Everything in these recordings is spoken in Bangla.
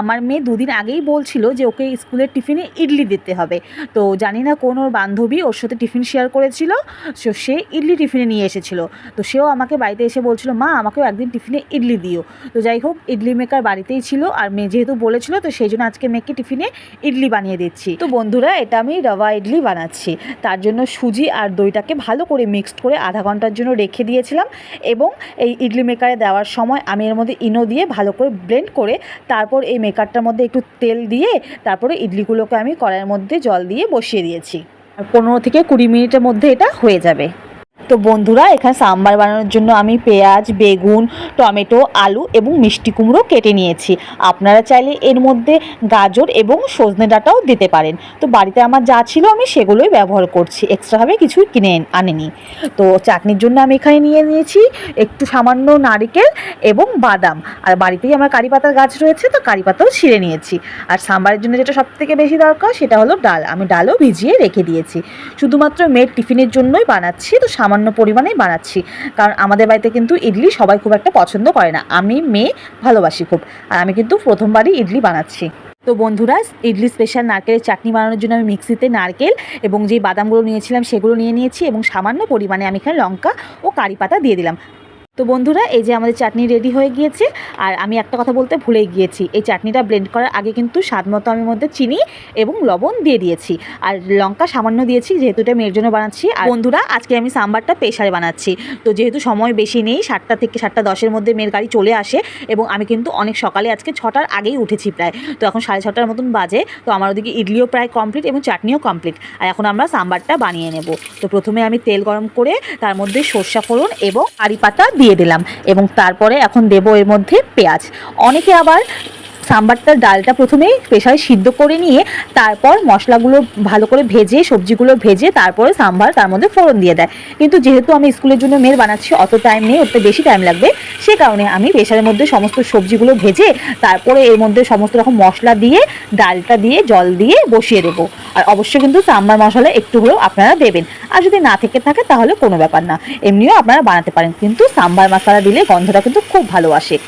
আমার মেয়ে দুদিন আগেই বলছিল যে ওকে স্কুলের টিফিনে ইডলি দিতে হবে। তো জানি না কোন ওর বান্ধবী ওর সাথে টিফিন শেয়ার করেছিল, সো, সে ইডলি টিফিনে নিয়ে এসেছিল। তো সেও আমাকে বাড়িতে এসে বলছিল, মা, আমাকেও একদিন টিফিনে ইডলি দিও। তো যাই হোক, ইডলি মেকার বাড়িতেই ছিল আর মেয়ে যেহেতু বলেছিল, তো সেই জন্য আজকে মেয়েকে টিফিনে ইডলি বানিয়ে দিচ্ছি। তো বন্ধুরা, এটা আমি রবা ইডলি বানাচ্ছি। তার জন্য সুজি আর দইটাকে ভালো করে মিক্সড করে আধা ঘণ্টার জন্য রেখে দিয়েছিলাম এবং এই ইডলি মেকারে দেওয়ার সময় আমি এর মধ্যে ইনো দিয়ে ভালো করে ব্লেন্ড করে তারপর এই মেকারটার মধ্যে একটু তেল দিয়ে তারপরে ইডলিগুলোকে আমি কড়াইয়ের মধ্যে জল দিয়ে বসিয়ে দিয়েছি। আর পনেরো থেকে কুড়ি মিনিটের মধ্যে এটা হয়ে যাবে। তো বন্ধুরা, এখানে সাম্বার বানানোর জন্য আমি পেঁয়াজ, বেগুন, টমেটো, আলু এবং মিষ্টি কুমড়ো কেটে নিয়েছি। আপনারা চাইলে এর মধ্যে গাজর এবং সজনে ডাঁটাও দিতে পারেন। তো বাড়িতে আমার যা ছিল আমি সেগুলোই ব্যবহার করছি। এক্সট্রাভাবে কিছুই কিনে আনিনি। তো চাটনির জন্য আমি এখানে নিয়ে নিয়েছি একটু সামান্য নারিকেল এবং বাদাম। আর বাড়িতেই আমার কারি পাতার গাছ রয়েছে, তো কারি পাতাও ছিঁড়ে নিয়েছি। আর সাম্বারের জন্য যেটা সব থেকে বেশি দরকার, সেটা হলো ডাল। আমি ডালও ভিজিয়ে রেখে দিয়েছি। শুধুমাত্র মেয়ের টিফিনের জন্যই বানাচ্ছি, তো সামান্য পরিমাণেই বানাচ্ছি। কারণ আমাদের বাড়িতে কিন্তু ইডলি সবাই খুব একটা পছন্দ করে না। আমি মেয়ে, ভালোবাসি খুব। আর আমি কিন্তু প্রথমবারই ইডলি বানাচ্ছি। তো বন্ধুরা, ইডলি স্পেশাল নারকেলের চাটনি বানানোর জন্য আমি মিক্সিতে নারকেল এবং যে বাদামগুলো নিয়েছিলাম সেগুলো নিয়ে নিয়েছি এবং সামান্য পরিমাণে আমি এখানে লঙ্কা ও কারি পাতা দিয়ে দিলাম। তো বন্ধুরা, এই যে আমাদের চাটনি রেডি হয়ে গিয়েছে। আর আমি একটা কথা বলতে ভুলেই গিয়েছি, এই চাটনিটা ব্লেন্ড করার আগে কিন্তু স্বাদ মতো আমি মধ্যে চিনি এবং লবণ দিয়ে দিয়েছি। আর লঙ্কা সামান্য দিয়েছি, যেহেতু এটা মেয়ের জন্য বানাচ্ছি। আর বন্ধুরা, আজকে আমি সাম্বারটা প্রেশারে বানাচ্ছি। তো যেহেতু সময় বেশি নেই, সাতটা থেকে সাতটা দশের মধ্যে মেয়ের গাড়ি চলে আসে এবং আমি কিন্তু অনেক সকালে আজকে ছটার আগেই উঠেছি প্রায়। তো এখন সাড়ে ছটার মতন বাজে, তো আমার ওদিকে ইডলিও প্রায় কমপ্লিট এবং চাটনিও কমপ্লিট আর এখন আমরা সাম্বারটা বানিয়ে নেব। তো প্রথমে আমি তেল গরম করে তার মধ্যে সর্ষা ফোড়ন এবং কারি পাতা দিয়ে দিলাম এবং তারপরে এখন দেব এর মধ্যে পেঁয়াজ। অনেকে আবার সাম্বারটার ডালটা প্রথমেই প্রেশারে সিদ্ধ করে নিয়ে তারপর মশলাগুলো ভালো করে ভেজে, সবজিগুলো ভেজে তারপরে সাম্বার তার মধ্যে ফোড়ন দিয়ে দেয়। কিন্তু যেহেতু আমি স্কুলের জন্য মেয়ের বানাচ্ছি, অত টাইম নেই ওতে বেশি টাইম লাগবে। সে কারণে আমি প্রেশারের মধ্যে সমস্ত সবজিগুলো ভেজে তারপরে এর মধ্যে সমস্ত রকম মশলা দিয়ে, ডালটা দিয়ে, জল দিয়ে বসিয়ে দেবো। আর অবশ্যই কিন্তু সাম্বার মশলা একটু হলেও আপনারা দেবেন। আর যদি না থেকে থাকে তাহলে কোনো ব্যাপার না। এমনিও আপনারা বানাতে পারেন। কিন্তু সাম্বার মশলা দিলে গন্ধটা কিন্তু খুব ভালো আসে।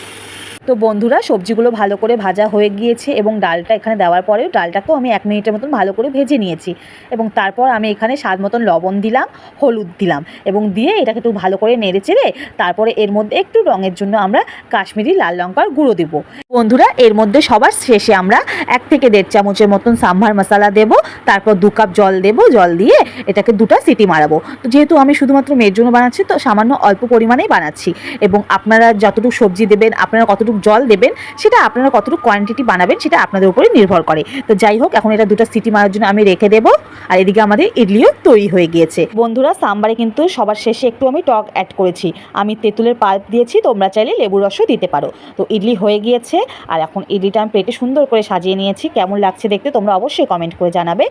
তো বন্ধুরা, সবজিগুলো ভালো করে ভাজা হয়ে গিয়েছে এবং ডালটা এখানে দেওয়ার পরেও ডালটাকেও আমি এক মিনিটের মতন ভালো করে ভেজে নিয়েছি। এবং তারপর আমি এখানে স্বাদ মতন লবণ দিলাম, হলুদ দিলাম এবং দিয়ে এটাকে একটু ভালো করে নেড়ে চেড়ে তারপরে এর মধ্যে একটু রঙের জন্য আমরা কাশ্মীরি লাল লঙ্কার গুঁড়ো দেব। বন্ধুরা, এর মধ্যে সবার শেষে আমরা এক থেকে দেড় চামচের মতন সাম্বার মশলা দেব, তারপর দু কাপ জল দেব, জল দিয়ে এটাকে দুটো সিটি মারাবো। তো যেহেতু আমি শুধুমাত্র মেয়ের জন্য বানাচ্ছি, তো সামান্য অল্প পরিমাণেই বানাচ্ছি। এবং আপনারা যতটুকু সবজি দেবেন, আপনারা কতটুকু জল দেবেন, সেটা আপনারা কতটুকু কোয়ান্টিটি বানাবেন সেটা আপনাদের উপরে নির্ভর করে। তো যাই হোক, এখন এটা দুটো সিটি মারার জন্য আমি রেখে দেবো, আর এদিকে আমাদের ইডলিও তৈরি হয়ে গিয়েছে। বন্ধুরা, সাম্বারে কিন্তু সবার শেষে একটু আমি টক অ্যাড করেছি। আমি তেঁতুলের পাল্প দিয়েছি, তোমরা চাইলে লেবুর রসও দিতে পারো। তো ইডলি হয়ে গিয়েছে, আর এখন ইডলিটা আমি প্লেটে সুন্দর করে সাজিয়ে নিয়েছি। কেমন লাগছে দেখতে তোমরা অবশ্যই কমেন্ট করে জানাবে।